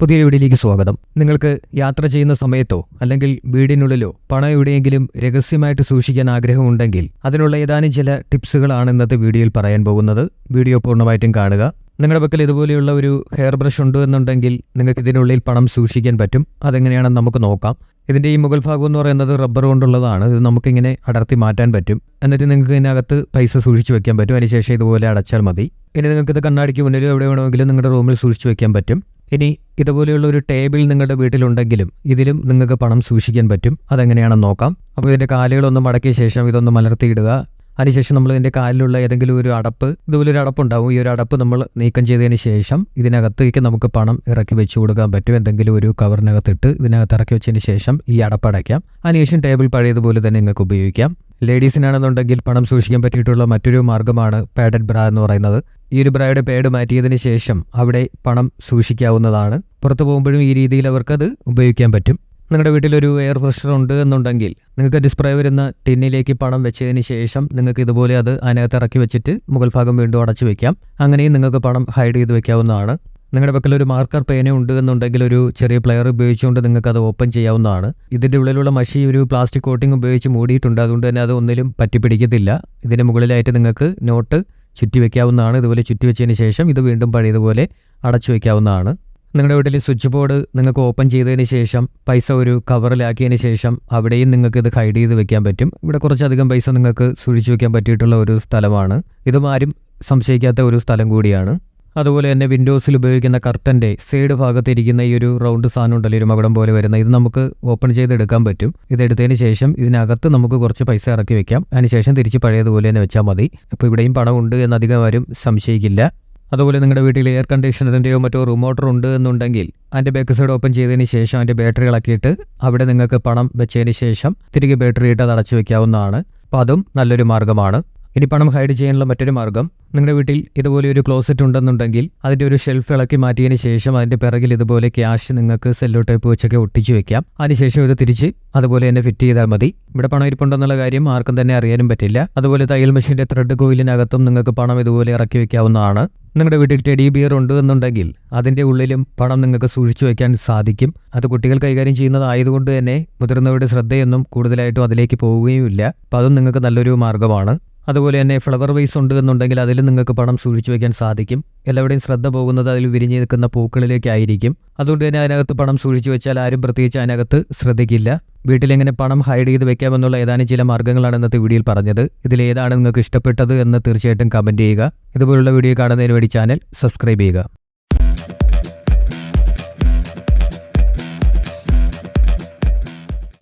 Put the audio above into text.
പുതിയ വീഡിയോയിലേക്ക് സ്വാഗതം. നിങ്ങൾക്ക് യാത്ര ചെയ്യുന്ന സമയത്തോ അല്ലെങ്കിൽ വീടിനുള്ളിലോ പണം എവിടെയെങ്കിലും രഹസ്യമായിട്ട് സൂക്ഷിക്കാൻ ആഗ്രഹമുണ്ടെങ്കിൽ അതിനുള്ള ഏതാനും ചില ടിപ്സുകളാണ് ഇന്നത്തെ വീഡിയോയിൽ പറയാൻ പോകുന്നത്. വീഡിയോ പൂർണമായിട്ടും കാണുക. നിങ്ങളുടെ പക്കൽ ഇതുപോലെയുള്ള ഒരു ഹെയർ ബ്രഷ് ഉണ്ട് എന്നുണ്ടെങ്കിൽ നിങ്ങൾക്ക് ഇതിനുള്ളിൽ പണം സൂക്ഷിക്കാൻ പറ്റും. അതെങ്ങനെയാണെന്ന് നമുക്ക് നോക്കാം. ഇതിന്റെ ഈ മുകൾ ഭാഗം എന്ന് പറയുന്നത് റബ്ബർ കൊണ്ടുള്ളതാണ്. ഇത് നമുക്കിങ്ങനെ അടർത്തി മാറ്റാൻ പറ്റും. എന്നിട്ട് നിങ്ങൾക്ക് ഇതിനകത്ത് പൈസ സൂക്ഷിച്ചു വെക്കാൻ പറ്റും. അതിനുശേഷം ഇതുപോലെ അടച്ചാൽ മതി. ഇനി നിങ്ങൾക്ക് ഇത് കണ്ണാടിക്ക് മുന്നിലോ എവിടെ വേണമെങ്കിലും നിങ്ങളുടെ റൂമിൽ സൂക്ഷിച്ചു വെക്കാൻ പറ്റും. ഇനി ഇതുപോലെയുള്ള ഒരു ടേബിൾ നിങ്ങളുടെ വീട്ടിലുണ്ടെങ്കിലും ഇതിലും നിങ്ങൾക്ക് പണം സൂക്ഷിക്കാൻ പറ്റും. അതെങ്ങനെയാണെന്ന് നോക്കാം. അപ്പോൾ ഇതിന്റെ കാലുകളൊന്ന് മടക്കിയ ശേഷം ഇതൊന്ന് മലർത്തിയിടുക. അതിനുശേഷം നമ്മൾ ഇതിന്റെ കാലിലുള്ള ഏതെങ്കിലും ഒരു അടപ്പ് ഇതുപോലെ ഒരു അടപ്പുണ്ടാവും. ഈ ഒരു അടപ്പ് നമ്മൾ നീക്കം ചെയ്തതിന് ശേഷം ഇതിനകത്തേക്ക് നമുക്ക് പണം ഇറക്കി വെച്ച് കൊടുക്കാൻ പറ്റും. എന്തെങ്കിലും ഒരു കവറിനകത്തിട്ട് ഇതിനകത്ത് ഇറക്കി വെച്ചതിന് ശേഷം ഈ അടപ്പ് അടയ്ക്കാം. അതിനുശേഷം ടേബിൾ പഴയതുപോലെ തന്നെ നിങ്ങൾക്ക് ഉപയോഗിക്കാം. ലേഡീസിനാണെന്നുണ്ടെങ്കിൽ പണം സൂക്ഷിക്കാൻ പറ്റിയിട്ടുള്ള മറ്റൊരു മാർഗമാണ് പാഡഡ് ബ്ര എന്ന് പറയുന്നത്. ഈ ഒരു ബ്രയുടെ പേഡ് മാറ്റിയതിന് ശേഷം അവിടെ പണം സൂക്ഷിക്കാവുന്നതാണ്. പുറത്തു പോകുമ്പോഴും ഈ രീതിയിൽ അവർക്കത് ഉപയോഗിക്കാൻ പറ്റും. നിങ്ങളുടെ വീട്ടിലൊരു എയർ ഫ്രഷർ ഉണ്ട് എന്നുണ്ടെങ്കിൽ നിങ്ങൾക്ക് ഡിസ്പ്രൈ വരുന്ന ടിന്നിലേക്ക് പണം വെച്ചതിന് ശേഷം നിങ്ങൾക്ക് ഇതുപോലെ അത് അതിനകത്ത് ഇറക്കി വെച്ചിട്ട് മുകൾ ഭാഗം വീണ്ടും അടച്ചു വെക്കാം. അങ്ങനെയും നിങ്ങൾക്ക് പണം ഹൈഡ് ചെയ്ത് വെക്കാവുന്നതാണ്. നിങ്ങളുടെ പക്കൽ ഒരു മാർക്കർ പേന ഉണ്ട് എന്നുണ്ടെങ്കിൽ ഒരു ചെറിയ പ്ലെയർ ഉപയോഗിച്ചുകൊണ്ട് നിങ്ങൾക്ക് അത് ഓപ്പൺ ചെയ്യാവുന്നതാണ്. ഇതിന്റെ ഉള്ളിലുള്ള മഷി ഒരു പ്ലാസ്റ്റിക് കോട്ടിംഗ് ഉപയോഗിച്ച് മൂടിയിട്ടുണ്ട്. അതുകൊണ്ട് തന്നെ അത് ഒന്നിലും പറ്റിപ്പിടിക്കത്തില്ല. ഇതിന്റെ മുകളിലായിട്ട് നിങ്ങൾക്ക് നോട്ട് ചുറ്റി വെക്കാവുന്നതാണ്. ഇതുപോലെ ചുറ്റി വെച്ചതിന് ശേഷം ഇത് വീണ്ടും പഴയതുപോലെ അടച്ചു വയ്ക്കാവുന്നതാണ് നിങ്ങളുടെ വീട്ടിൽ സ്വിച്ച് ബോർഡ് നിങ്ങൾക്ക് ഓപ്പൺ ചെയ്തതിന് ശേഷം പൈസ ഒരു കവറിലാക്കിയതിന് ശേഷം അവിടെയും നിങ്ങൾക്ക് ഇത് ഹൈഡ് ചെയ്ത് വെക്കാൻ പറ്റും. ഇവിടെ കുറച്ചധികം പൈസ നിങ്ങൾക്ക് സൂക്ഷിച്ചു വെക്കാൻ പറ്റിയിട്ടുള്ള ഒരു സ്ഥലമാണ്. ഇതും ആരും സംശയിക്കാത്ത ഒരു സ്ഥലം കൂടിയാണ്. അതുപോലെ തന്നെ വിൻഡോസിൽ ഉപയോഗിക്കുന്ന കർട്ടന്റെ സൈഡ് ഭാഗത്തിരിക്കുന്ന ഈ ഒരു റൗണ്ട് സാധനം ഉണ്ടല്ലോ ഒരു മകുടം പോലെ വരുന്ന ഇത് നമുക്ക് ഓപ്പൺ ചെയ്തെടുക്കാൻ പറ്റും. ഇതെടുത്തതിന് ശേഷം ഇതിനകത്ത് നമുക്ക് കുറച്ച് പൈസ ഇറക്കി വെക്കാം. അതിനുശേഷം തിരിച്ച് പഴയതുപോലെ തന്നെ വെച്ചാൽ മതി. അപ്പോൾ ഇവിടെയും പണം ഉണ്ട് എന്നധികം ആരും സംശയിക്കില്ല. അതുപോലെ നിങ്ങളുടെ വീട്ടിൽ എയർ കണ്ടീഷണറിന്റെയോ മറ്റോ റിമോട്ടർ ഉണ്ട് എന്നുണ്ടെങ്കിൽ അതിന്റെ ബാക്ക് സൈഡ് ഓപ്പൺ ചെയ്തതിന് ശേഷം അതിന്റെ ബാറ്ററി ഇളക്കിയിട്ട് അവിടെ നിങ്ങൾക്ക് പണം വെച്ചതിന് ശേഷം തിരികെ ബാറ്ററി ഇട്ട് അത് അടച്ചു വെക്കാവുന്നതാണ്. അപ്പോൾ അതും നല്ലൊരു മാർഗമാണ്. ഇനി പണം ഹൈഡ് ചെയ്യാനുള്ള മറ്റൊരു മാർഗം നിങ്ങളുടെ വീട്ടിൽ ഇതുപോലെ ഒരു ക്ലോസറ്റ് ഉണ്ടെന്നുണ്ടെങ്കിൽ അതിന്റെ ഒരു ഷെൽഫ് ഇളക്കി മാറ്റിയതിന് ശേഷം അതിന്റെ പിറകിൽ ഇതുപോലെ ക്യാഷ് നിങ്ങൾക്ക് സെല്ലോ ടൈപ്പ് വെച്ചൊക്കെ ഒട്ടിച്ച് വെക്കാം. അതിനുശേഷം ഇത് തിരിച്ച് അതുപോലെ തന്നെ ഫിറ്റ് ചെയ്താൽ മതി. ഇവിടെ പണം ഇരിപ്പുണ്ടെന്നുള്ള കാര്യം ആർക്കും തന്നെ അറിയാനും പറ്റില്ല. അതുപോലെ തയ്യൽ മെഷീന്റെ ത്രെഡ് കോയിലിനകത്തും നിങ്ങൾക്ക് പണം ഇതുപോലെ ഇറക്കി വെക്കാവുന്നതാണ്. നിങ്ങളുടെ വീട്ടിൽ ടെഡി ബിയർ ഉണ്ട് എന്നുണ്ടെങ്കിൽ അതിന്റെ ഉള്ളിലും പണം നിങ്ങൾക്ക് സൂക്ഷിച്ചു വയ്ക്കാൻ സാധിക്കും. അത് കുട്ടികൾ കൈകാര്യം ചെയ്യുന്നതായതുകൊണ്ട് തന്നെ മുതിർന്നവരുടെ ശ്രദ്ധയൊന്നും കൂടുതലായിട്ടും അതിലേക്ക് പോവുകയുമില്ല. അപ്പം അതും നിങ്ങൾക്ക് നല്ലൊരു മാർഗമാണ് അതുപോലെ തന്നെ ഫ്ലവർ വൈസ് ഉണ്ട് എന്നുണ്ടെങ്കിൽ അതിൽ നിങ്ങൾക്ക് പണം സൂക്ഷിച്ചു വയ്ക്കാൻ സാധിക്കും. എല്ലാവരുടെയും ശ്രദ്ധ പോകുന്നത് അതിൽ വിരിഞ്ഞു നിൽക്കുന്ന പൂക്കളിലേക്കായിരിക്കും. അതുകൊണ്ട് തന്നെ അതിനകത്ത് പണം സൂക്ഷിച്ചു വെച്ചാൽ ആരും പ്രത്യേകിച്ച് അതിനകത്ത് ശ്രദ്ധിക്കില്ല. വീട്ടിലെങ്ങനെ പണം ഹൈഡ് ചെയ്ത് വെക്കാമെന്നുള്ള ഏതാനും ചില മാർഗങ്ങളാണ് ഇന്നത്തെ വീഡിയോയിൽ പറഞ്ഞത്. ഇതിലേതാണ് നിങ്ങൾക്ക് ഇഷ്ടപ്പെട്ടത് എന്ന് തീർച്ചയായിട്ടും കമന്റ് ചെയ്യുക. ഇതുപോലുള്ള വീഡിയോ കാണുന്നതിന് വേണ്ടി ചാനൽ സബ്സ്ക്രൈബ് ചെയ്യുക.